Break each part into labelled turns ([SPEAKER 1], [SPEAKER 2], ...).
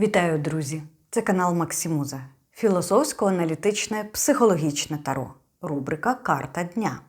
[SPEAKER 1] Вітаю, друзі! Це канал Максимуза. Філософсько-аналітичне психологічне таро. Рубрика Карта дня.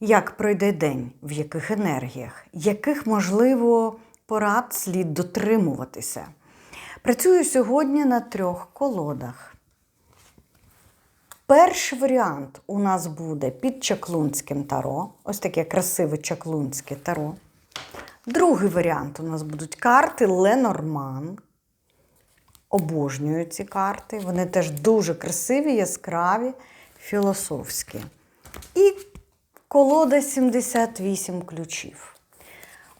[SPEAKER 1] Як пройде день, в яких енергіях, яких, можливо, порад слід дотримуватися. Працюю сьогодні на трьох колодах. Перший варіант у нас буде під Чаклунським таро. Ось таке красиве чаклунське таро. Другий варіант у нас будуть карти Ленорман. Обожнюю ці карти. Вони теж дуже красиві, яскраві, філософські. І колода 78 ключів.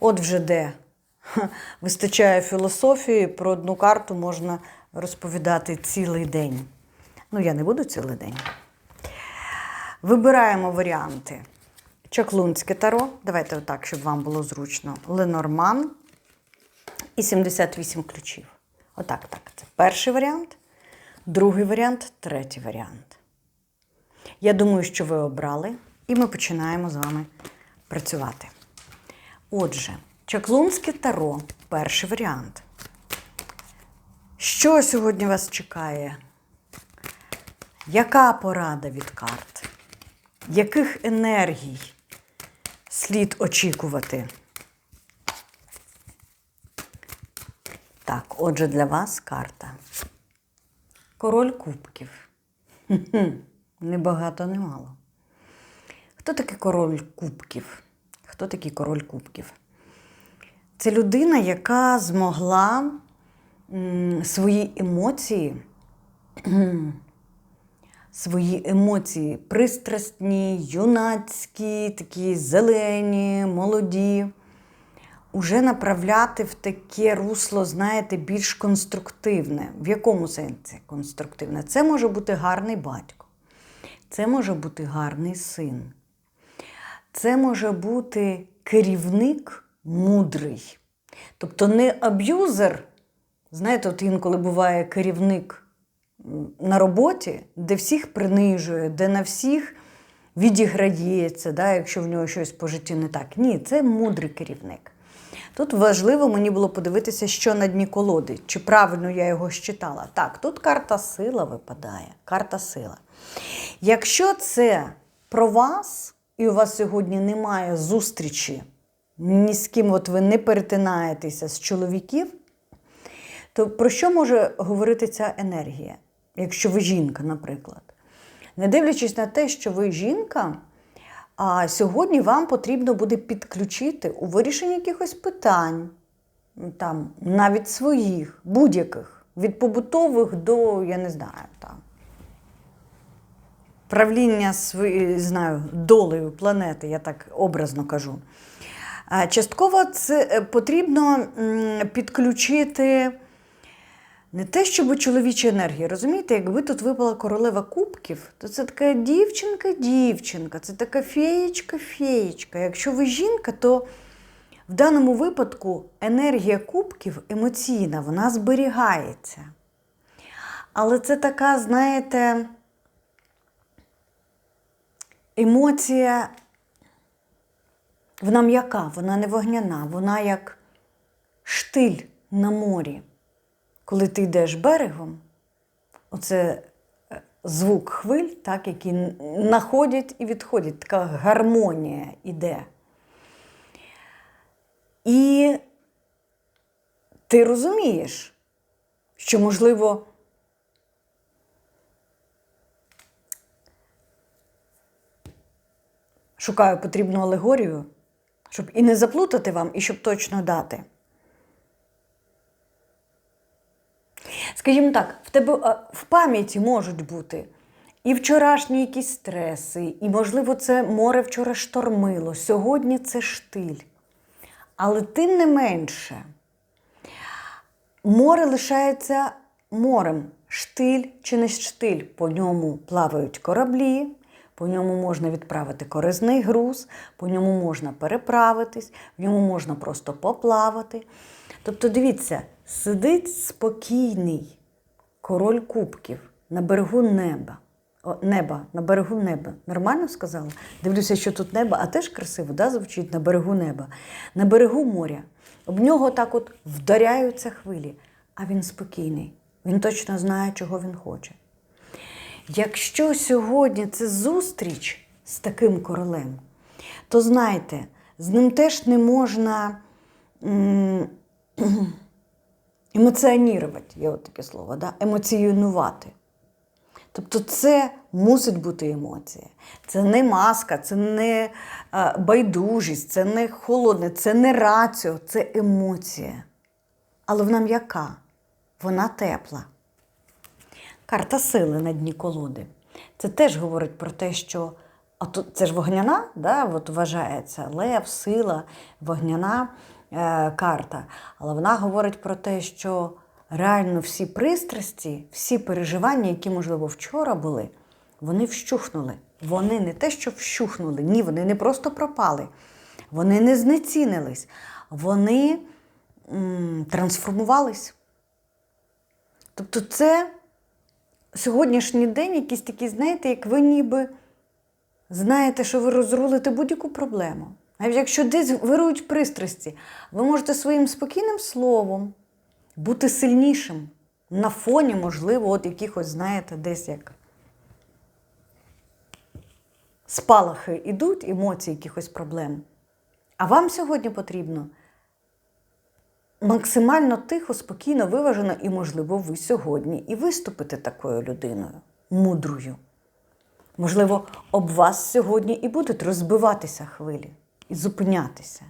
[SPEAKER 1] От вже де вистачає філософії, про одну карту можна розповідати цілий день. Ну, я не буду цілий день. Вибираємо варіанти. Чаклунське таро. Давайте отак, щоб вам було зручно. Ленорман і 78 ключів. Отак, так. Це перший варіант, другий варіант, третій варіант. Я думаю, що ви обрали, і ми починаємо з вами працювати. Отже, Чаклунське таро перший варіант. Що сьогодні вас чекає? Яка порада від карт? Яких енергій слід очікувати? Так, отже, для вас карта. Король кубків. Хе-хе, Не багато, не мало. Хто такий король кубків? Хто такий король кубків? Це людина, яка змогла свої емоції, свої емоції пристрасні, юнацькі, такі зелені, молоді, уже направляти в таке русло, знаєте, більш конструктивне. В якому сенсі конструктивне? Це може бути гарний батько, це може бути гарний син. Це може бути керівник мудрий. Тобто не аб'юзер. Знаєте, от інколи буває керівник на роботі, де всіх принижує, де на всіх відіграється, да, якщо в нього щось по житті не так. Ні, це мудрий керівник. Тут важливо мені було подивитися, що на дні колоди, чи правильно я його щитала. Так, тут карта сила випадає. Карта сила. Якщо це про вас, і у вас сьогодні немає зустрічі, ні з ким от ви не перетинаєтеся з чоловіків, то про що може говорити ця енергія, якщо ви жінка, наприклад? Не дивлячись на те, що ви жінка, а сьогодні вам потрібно буде підключити у вирішенні якихось питань, там, навіть своїх, будь-яких, від побутових до, я не знаю, там, правління своєю, знаю, долею планети, я так образно кажу. Частково це е, потрібно підключити не те, щоб чоловічі енергії. Розумієте, якби тут випала королева кубків, то це така дівчинка-дівчинка, це така феєчка-феєчка. Якщо ви жінка, то в даному випадку енергія кубків емоційна, вона зберігається. Але це така, знаєте, емоція, вона м'яка, вона не вогняна, вона як штиль на морі. Коли ти йдеш берегом, оце е, звук хвиль, так, які находять і відходять, така гармонія іде. І ти розумієш, що, можливо, шукаю потрібну алегорію, щоб і не заплутати вам, і щоб точно дати. Скажімо так, в тебе в пам'яті можуть бути і вчорашні якісь стреси, і, можливо, це море вчора штормило, сьогодні це штиль. Але тим не менше, море лишається морем. Штиль чи не штиль. По ньому плавають кораблі, по ньому можна відправити корисний груз, по ньому можна переправитись, в ньому можна просто поплавати. Тобто, дивіться, сидить спокійний король кубків на берегу неба. О, неба, на берегу неба. Нормально сказала? Дивлюся, що тут небо, а теж красиво, да, звучить на берегу неба. На берегу моря. Об нього так от вдаряються хвилі. а він спокійний. Він точно знає, чого він хоче. Якщо сьогодні це зустріч з таким королем, то знайте, з ним теж не можна м, емоціонувати, є от таке слово, да? емоціонувати. Тобто це мусить бути емоція. Це не маска, це не е, байдужість, це не холодне, це не раціо, це емоція. Але вона м'яка, вона тепла. Карта сили на дні колоди. Це теж говорить про те, що а тут це ж вогняна, да, от вважається лев, сила, вогняна карта. Але вона говорить про те, що реально всі пристрасті, всі переживання, які, можливо, вчора були, вони вщухнули. Вони не те, що вщухнули, ні, вони не просто пропали, вони не знецінились, вони м, трансформувались. Тобто, це сьогоднішній день якийсь такий, знаєте, як ви ніби знаєте, що ви розрулите будь-яку проблему. Навіть якщо десь вирують пристрасті, ви можете своїм спокійним словом бути сильнішим на фоні, можливо, от якихось, знаєте, десь як спалахи йдуть, емоції якихось проблем. А вам сьогодні потрібно максимально тихо, спокійно, виважено, і, можливо, ви сьогодні і виступите такою людиною, мудрою. Можливо, об вас сьогодні і будуть розбиватися хвилі і зупинятися.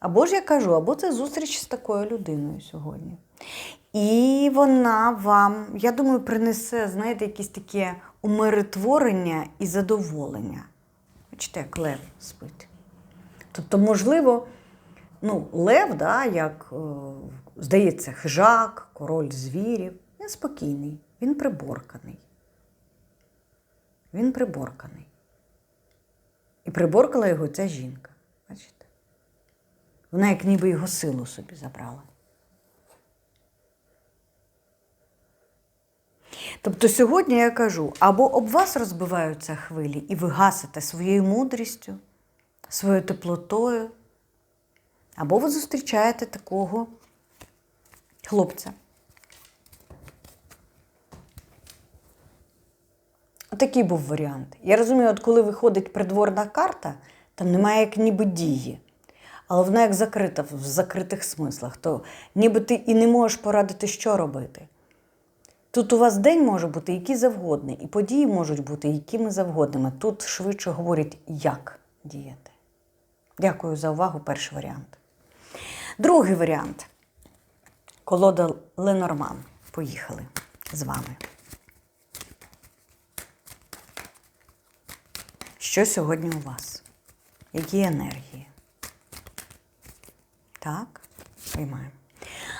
[SPEAKER 1] Або ж я кажу, або це зустріч з такою людиною сьогодні. І вона вам, я думаю, принесе, знаєте, якесь таке умиротворення і задоволення. Бачите, як лев спить. Тобто, можливо, ну, лев, да, як, е, здається, хижак, король звірів, він спокійний, він приборканий. Він приборканий. І приборкала його ця жінка. Бачите? Вона як ніби його силу собі забрала. Тобто сьогодні я кажу, або об вас розбиваються хвилі, і ви гасите своєю мудрістю, своєю теплотою, або ви зустрічаєте такого хлопця. Отакий був варіант. Я розумію, от коли виходить придворна карта, там немає як ніби дії. Але вона як закрита в закритих смислах, то ніби ти і не можеш порадити, що робити. Тут у вас день може бути який завгодний, і події можуть бути якими завгодними. Тут швидше говорять, як діяти. Дякую за увагу. Перший варіант. Другий варіант. Колода Ленорман. Поїхали з вами. Що сьогодні у вас? Які енергії? Так, приймаємо.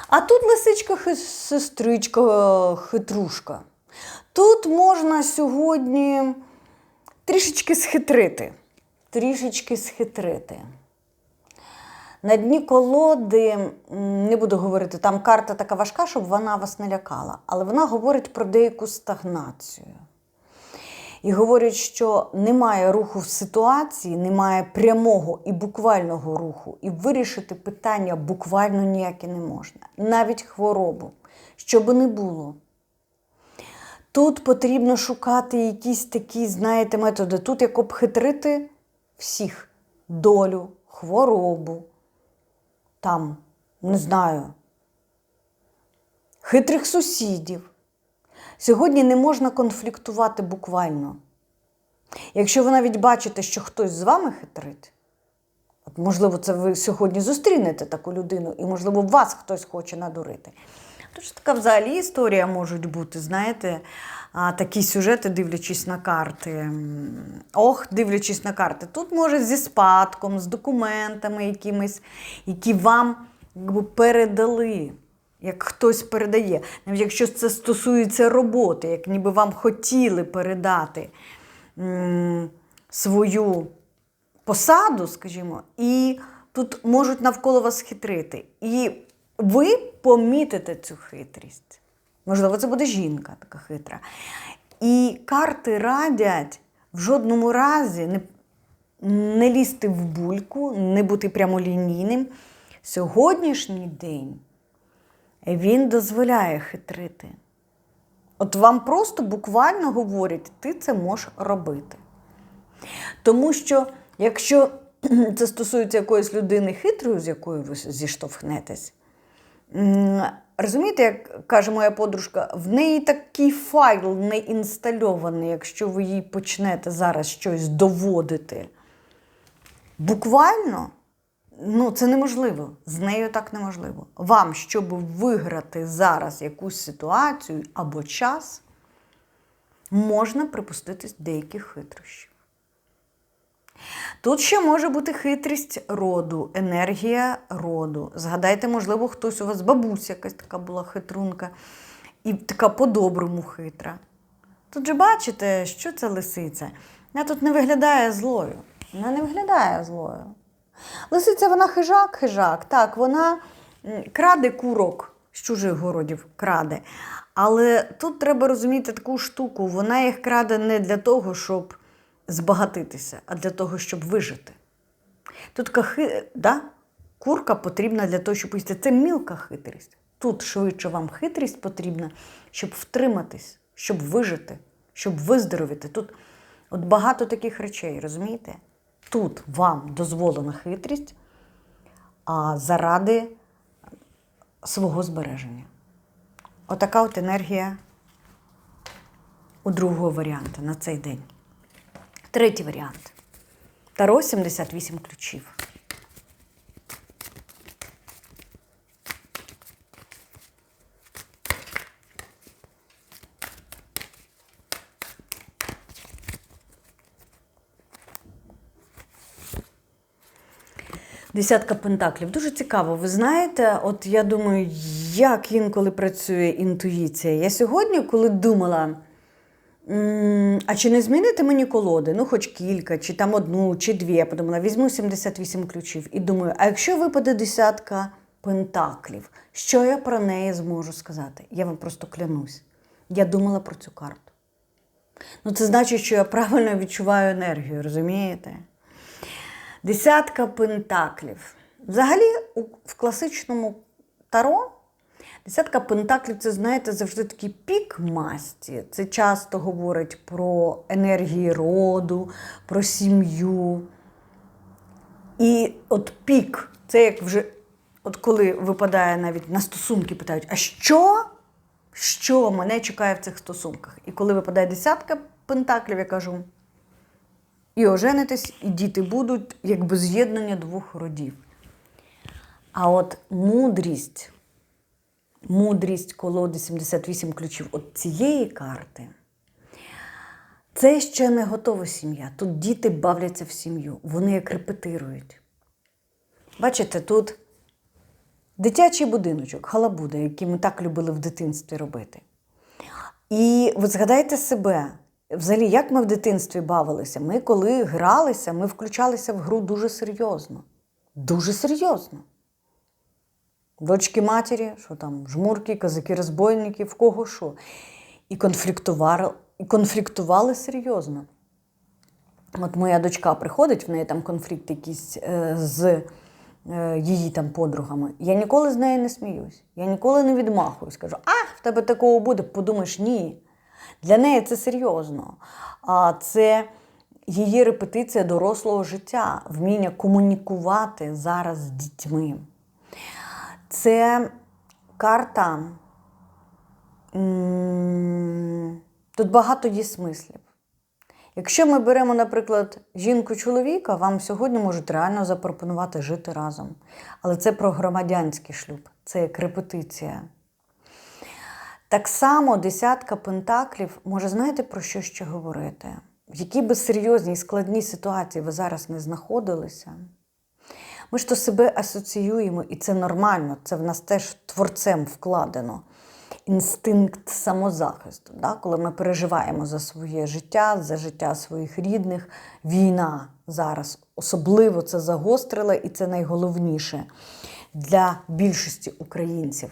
[SPEAKER 1] А тут лисичка сестричка, хитрушка. Тут можна сьогодні трішечки схитрити. Трішечки схитрити. На дні колоди, не буду говорити, там карта така важка, щоб вона вас не лякала, але вона говорить про деяку стагнацію. І говорять, що немає руху в ситуації, немає прямого і буквального руху, і вирішити питання буквально ніяке не можна, навіть хворобу, що би не було. Тут потрібно шукати якісь такі, знаєте, методи. Тут як обхитрити всіх долю, хворобу, там, не знаю, хитрих сусідів. Сьогодні не можна конфліктувати буквально. Якщо ви навіть бачите, що хтось з вами хитрить, от, можливо, це ви сьогодні зустрінете таку людину, і, можливо, вас хтось хоче надурити. Тож така взагалі історія можуть бути, знаєте, такі сюжети, дивлячись на карти. Ох, дивлячись на карти. Тут може зі спадком, з документами якимись, які вам якби, передали як хтось передає. Навіть якщо це стосується роботи, як ніби вам хотіли передати свою посаду, скажімо, і тут можуть навколо вас хитрити. І ви помітите цю хитрість. Можливо, це буде жінка така хитра. І карти радять в жодному разі не, не лізти в бульку, не бути прямолінійним. Сьогоднішній день Він дозволяє хитрити. От вам просто буквально говорять, ти це можеш робити. Тому що, якщо це стосується якоїсь людини хитрої, з якою ви зіштовхнетесь, розумієте, як каже моя подружка, в неї такий файл не інстальований, якщо ви їй почнете зараз щось доводити. Буквально, ну, це неможливо. З нею так неможливо. Вам, щоб виграти зараз якусь ситуацію або час, можна припуститись деяких хитрощів. Тут ще може бути хитрість роду, енергія роду. Згадайте, можливо, хтось у вас бабуся якась така була хитрунка, і така по-доброму хитра. Тут же бачите, що це лисиця. Вона тут не виглядає злою. Вона не виглядає злою. Лисиця вона хижак, хижак. Так, вона краде курок з чужих городів, краде. Але тут треба розуміти таку штуку: вона їх краде не для того, щоб збагатитися, а для того, щоб вижити. Тут така хи... да? курка потрібна для того, щоб їсти. Це мілка хитрість. Тут швидше вам хитрість потрібна, щоб втриматись, щоб вижити, щоб виздоровіти. Тут от багато таких речей, розумієте? Тут вам дозволена хитрість а заради свого збереження. Отака от енергія у другого варіанта на цей день. Третій варіант. Таро 78 ключів. Десятка пентаклів. Дуже цікаво. Ви знаєте, от я думаю, як інколи працює інтуїція. Я сьогодні, коли думала, а чи не змінити мені колоди? Ну, хоч кілька, чи там одну, чи дві. Я подумала, візьму 78 ключів і думаю, а якщо випаде десятка пентаклів, що я про неї зможу сказати? Я вам просто клянусь. Я думала про цю карту. Ну, це значить, що я правильно відчуваю енергію, розумієте? Десятка пентаклів. Взагалі, в класичному таро десятка пентаклів це, знаєте, завжди такий пік масті. Це часто говорить про енергії роду, про сім'ю. І от пік, це як вже, от коли випадає навіть на стосунки, питають, а що? Що мене чекає в цих стосунках? І коли випадає десятка пентаклів, я кажу, і оженитесь, і діти будуть, якби з'єднання двох родів. А от мудрість, мудрість колоди 78 ключів от цієї карти, це ще не готова сім'я. Тут діти бавляться в сім'ю, вони як репетирують. Бачите, тут дитячий будиночок, халабуда, який ми так любили в дитинстві робити. І ви згадайте себе, взагалі, як ми в дитинстві бавилися. Ми, коли гралися, ми включалися в гру дуже серйозно. Дуже серйозно. Дочки матері, що там, жмурки, казаки, розбойники, в кого що. І конфліктували, і конфліктували серйозно. От моя дочка приходить, в неї там конфлікт якийсь е, з е, її там подругами. Я ніколи з нею не сміюсь. Я ніколи не відмахуюсь. Кажу, а, в тебе такого буде, подумаєш, ні. Для неї це серйозно. А це її репетиція дорослого життя, вміння комунікувати зараз з дітьми. Це карта. Тут багато є смислів. Якщо ми беремо, наприклад, жінку-чоловіка, вам сьогодні можуть реально запропонувати жити разом. Але це про громадянський шлюб, це як репетиція. Так само десятка пентаклів може знаєте про що ще говорити? В якій би серйозній складній ситуації ви зараз не знаходилися. Ми ж то себе асоціюємо, і це нормально, це в нас теж творцем вкладено. Інстинкт самозахисту, да? коли ми переживаємо за своє життя, за життя своїх рідних. Війна зараз особливо це загострила, і це найголовніше для більшості українців.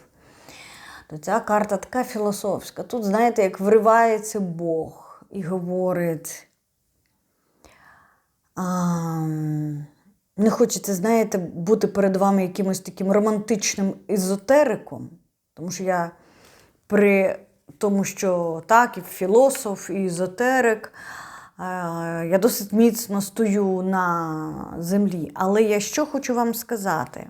[SPEAKER 1] То ця карта така філософська. Тут, знаєте, як вривається Бог і говорить. А, не хочеться, знаєте, бути перед вами якимось таким романтичним езотериком. Тому що я при тому, що так, і філософ, і езотерик, е, я досить міцно стою на землі. Але я що хочу вам сказати?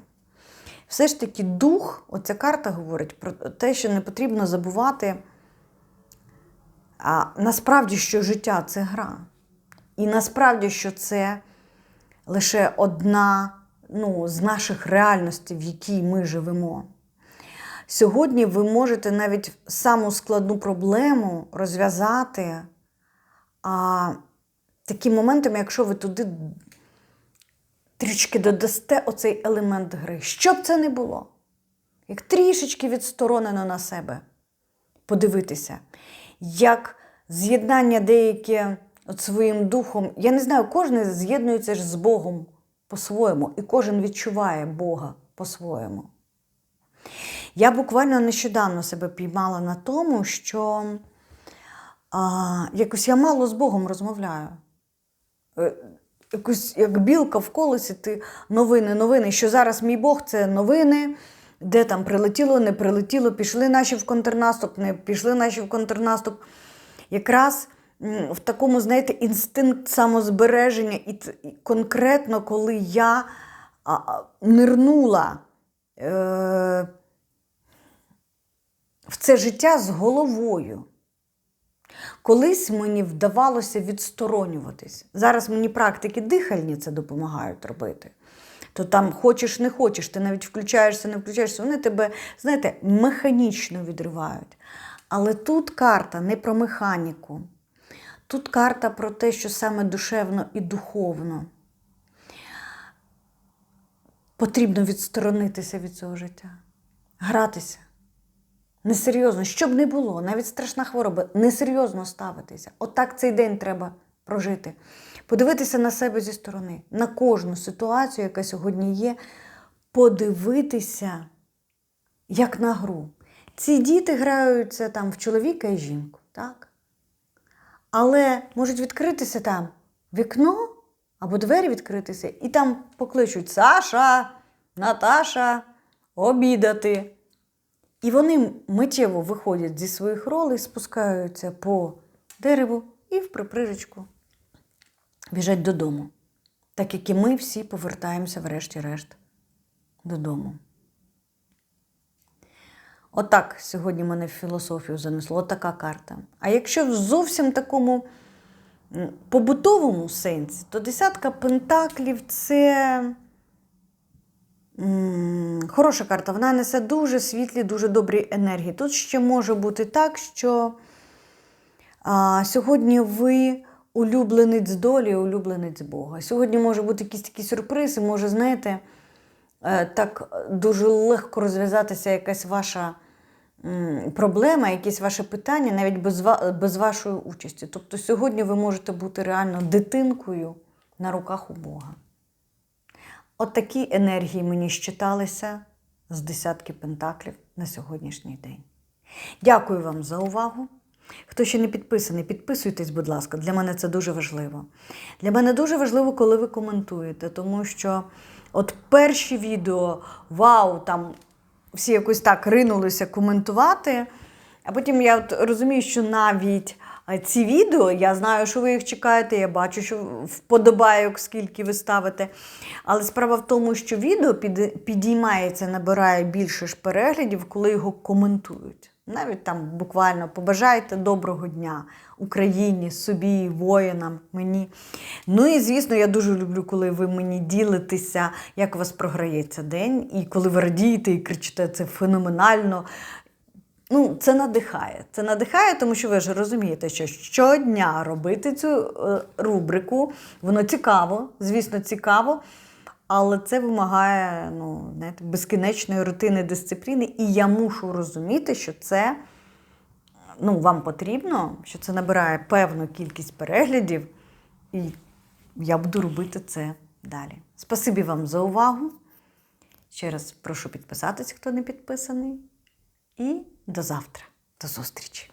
[SPEAKER 1] Все ж таки, дух, оця карта говорить про те, що не потрібно забувати. А насправді, що життя це гра. І насправді, що це лише одна ну, з наших реальностей, в якій ми живемо. Сьогодні ви можете навіть саму складну проблему розв'язати а, таким моментом, якщо ви туди трішки додасте оцей елемент гри. Що б це не було, як трішечки відсторонено на себе подивитися, як з'єднання деяке от своїм духом. Я не знаю, кожен з'єднується ж з Богом по-своєму, і кожен відчуває Бога по-своєму. Я буквально нещодавно себе піймала на тому, що а, якось я мало з Богом розмовляю. Якось як білка в колесі, ти новини, новини. Що зараз мій Бог це новини, де там прилетіло, не прилетіло, пішли наші в контрнаступ, не пішли наші в контрнаступ. Якраз в такому, знаєте, інстинкт самозбереження, і конкретно, коли я нирнула е, в це життя з головою. Колись мені вдавалося відсторонюватись. Зараз мені практики дихальні це допомагають робити. То там хочеш, не хочеш, ти навіть включаєшся, не включаєшся, вони тебе, знаєте, механічно відривають. Але тут карта не про механіку. Тут карта про те, що саме душевно і духовно потрібно відсторонитися від цього життя, гратися. Несерйозно, що б не було, навіть страшна хвороба, несерйозно ставитися. Отак цей день треба прожити. Подивитися на себе зі сторони, на кожну ситуацію, яка сьогодні є, подивитися як на гру. Ці діти граються там в чоловіка і жінку, так? Але можуть відкритися там вікно або двері відкритися, і там покличуть Саша, Наташа, обідати. І вони миттєво виходять зі своїх ролей, спускаються по дереву і в приприжечку біжать додому. Так як і ми всі повертаємося, врешті-решт, додому. Отак сьогодні мене в філософію занесло, отака карта. А якщо в зовсім такому побутовому сенсі, то десятка пентаклів це. Хороша карта, вона несе дуже світлі, дуже добрі енергії. Тут ще може бути так, що а, сьогодні ви улюбленець долі, улюбленець Бога. Сьогодні може бути якийсь такий сюрприз, і може, знаєте, е, так дуже легко розв'язатися якась ваша проблема, якесь ваше питання, навіть без, без вашої участі. Тобто сьогодні ви можете бути реально дитинкою на руках у Бога. От енергії мені щиталися з десятки пентаклів на сьогоднішній день. Дякую вам за увагу. Хто ще не підписаний, підписуйтесь, будь ласка, для мене це дуже важливо. Для мене дуже важливо, коли ви коментуєте, тому що от перші відео, вау, там всі якось так ринулися коментувати. А потім я от розумію, що навіть ці відео, я знаю, що ви їх чекаєте, я бачу, що вподобайок, скільки ви ставите. Але справа в тому, що відео підіймається, набирає більше ж переглядів, коли його коментують. Навіть там буквально побажайте доброго дня Україні, собі, воїнам, мені. Ну і звісно, я дуже люблю, коли ви мені ділитеся, як у вас програється день, і коли ви радієте і кричите, це феноменально. Ну, це надихає. Це надихає, тому що ви ж розумієте, що щодня робити цю е, рубрику, воно цікаво, звісно, цікаво, але це вимагає ну, знаєте, безкінечної рутини дисципліни. І я мушу розуміти, що це ну, вам потрібно, що це набирає певну кількість переглядів, і я буду робити це далі. Спасибі вам за увагу. Ще раз прошу підписатись, хто не підписаний. І до завтра. До зустрічі!